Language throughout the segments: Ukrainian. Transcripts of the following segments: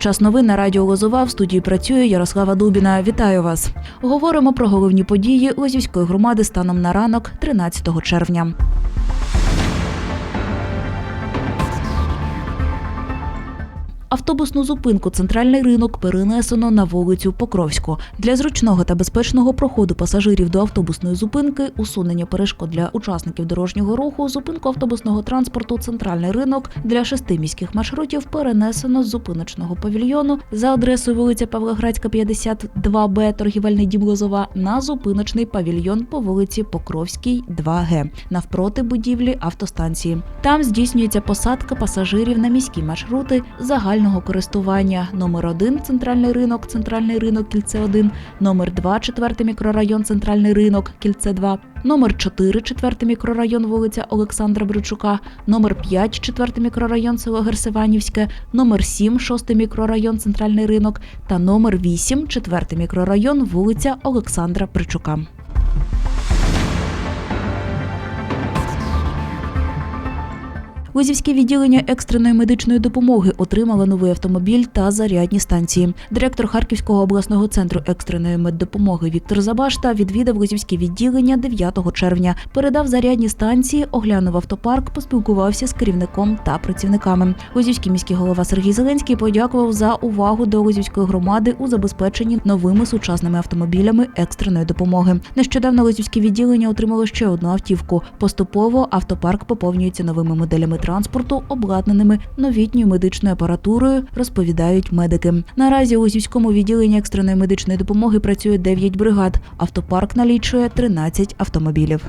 Час новин на радіо Лозова в студії працює Ярослава Дубіна. Вітаю вас. Говоримо про головні події Лозівської громади станом на ранок 13 червня. Автобусну зупинку центральний ринок перенесено на вулицю Покровську для зручного та безпечного проходу пасажирів до автобусної зупинки, усунення перешкод для учасників дорожнього руху, зупинку автобусного транспорту центральний ринок для шести міських маршрутів перенесено з зупиночного павільйону за адресою вулиця Павлоградська, 52Б, торгівельний дім Лозова на зупиночний павільйон по вулиці Покровській, 2Г, навпроти будівлі автостанції. Там здійснюється посадка пасажирів на міські маршрути загального користування. Номер 1 – центральний ринок, центральний ринок, кільце 1, номер 2 – четвертий мікрорайон, центральний ринок, кільце 2, номер 4 – четвертий мікрорайон, вулиця Олександра Бричука, номер 5 – четвертий мікрорайон, село Герсиванівське, номер 7 – шостий мікрорайон, центральний ринок. Та номер 8 – четвертий мікрорайон, вулиця Олександра Бричука. Лозівське відділення екстреної медичної допомоги отримало новий автомобіль та зарядні станції. Директор Харківського обласного центру екстреної меддопомоги Віктор Забашта відвідав Лозівське відділення 9 червня. Передав зарядні станції, оглянув автопарк, поспілкувався з керівником та працівниками. Лозівський міський голова Сергій Зеленський подякував за увагу до Лозівської громади у забезпеченні новими сучасними автомобілями екстреної допомоги. Нещодавно Лозівське відділення отримало ще одну автівку. Поступово автопарк поповнюється новими моделями транспорту, обладнаними новітньою медичною апаратурою, розповідають медики. Наразі у сільському відділенні екстреної медичної допомоги працює 9 бригад. Автопарк налічує 13 автомобілів.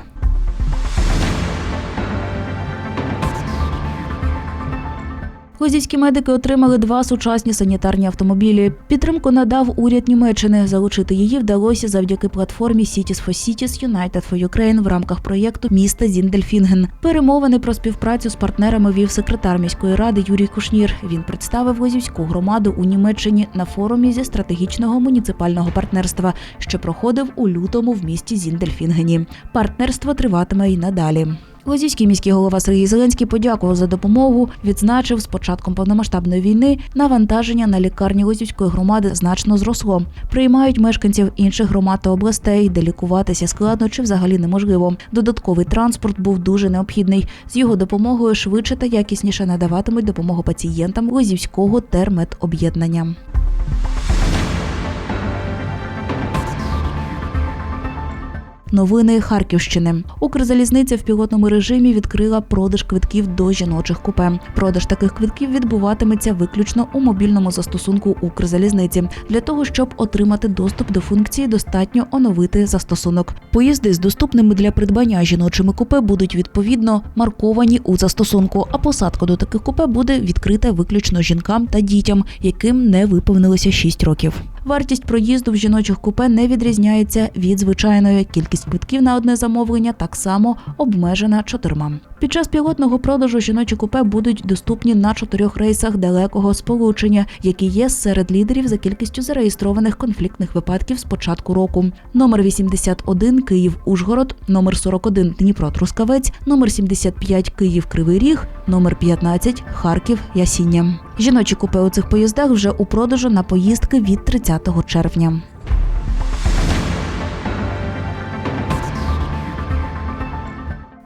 Лозівські медики отримали два сучасні санітарні автомобілі. Підтримку надав уряд Німеччини. Залучити її вдалося завдяки платформі Cities for Cities United for Ukraine в рамках проєкту міста Зіндельфінген. Перемовини про співпрацю з партнерами вів секретар міської ради Юрій Кушнір. Він представив Лозівську громаду у Німеччині на форумі зі стратегічного муніципального партнерства, що проходив у лютому в місті Зіндельфінгені. Партнерство триватиме й надалі. Лозівський міський голова Сергій Зеленський подякував за допомогу. Відзначив, з початком повномасштабної війни навантаження на лікарні Лозівської громади значно зросло. Приймають мешканців інших громад та областей, де лікуватися складно чи взагалі неможливо. Додатковий транспорт був дуже необхідний. З його допомогою швидше та якісніше надаватимуть допомогу пацієнтам Лозівського термедоб'єднання. Новини Харківщини. Укрзалізниця в пілотному режимі відкрила продаж квитків до жіночих купе. Продаж таких квитків відбуватиметься виключно у мобільному застосунку Укрзалізниці. Для того щоб отримати доступ до функції, достатньо оновити застосунок. Поїзди з доступними для придбання жіночими купе будуть відповідно марковані у застосунку. А посадка до таких купе буде відкрита виключно жінкам та дітям, яким не виповнилося 6 років. Вартість проїзду в жіночих купе не відрізняється від звичайної. Кількість квитків на одне замовлення так само обмежена чотирма. Під час пілотного продажу жіночі купе будуть доступні на чотирьох рейсах далекого сполучення, які є серед лідерів за кількістю зареєстрованих конфліктних випадків з початку року. Номер 81 Київ Ужгород, номер 41 Дніпро Трускавець, номер 75 Київ Кривий Ріг, номер 15 Харків Ясіння. Жіночі купе у цих поїздах вже у продажу на поїздки від 30 червня.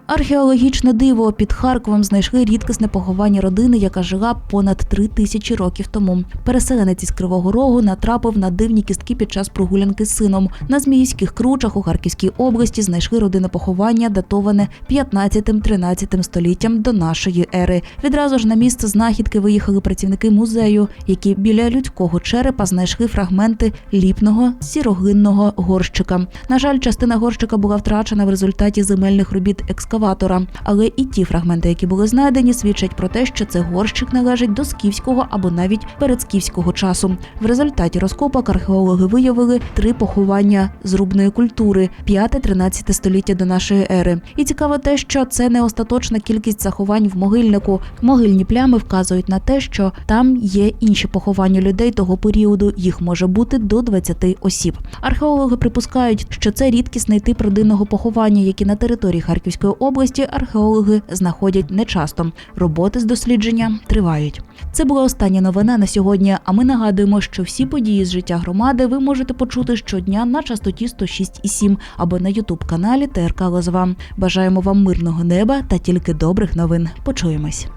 Археологічне диво під Харковом знайшли рідкісне поховання родини, яка жила понад три тисячі років тому. Переселенець із Кривого Рогу натрапив на дивні кістки під час прогулянки з сином. На Зміївських кручах у Харківській області знайшли родинне поховання, датоване 15-13 століттям до нашої ери. Відразу ж на місце знахідки виїхали працівники музею, які біля людського черепа знайшли фрагменти ліпного сіроглинного горщика. На жаль, частина горщика була втрачена в результаті земельних робіт екскаватора. Але і ті фрагменти, які були знайдені, свідчать про те, що цей горщик належить до скіфського або навіть передскіфського часу. В результаті розкопок археологи виявили три поховання зрубної культури 5-13 століття до нашої ери. І цікаво те, що це не остаточна кількість заховань в могильнику. Могильні плями вказують на те, що там є інші поховання людей того періоду. Їх може бути до 20 осіб. Археологи припускають, що це рідкісний тип родинного поховання, який на території Харківської області археологи знаходять нечасто. Роботи з дослідження тривають. Це була остання новина на сьогодні. А ми нагадуємо, що всі події з життя громади ви можете почути щодня на частоті 106,7 або на Ютуб каналі ТРК Лозова. Бажаємо вам мирного неба та тільки добрих новин. Почуємось.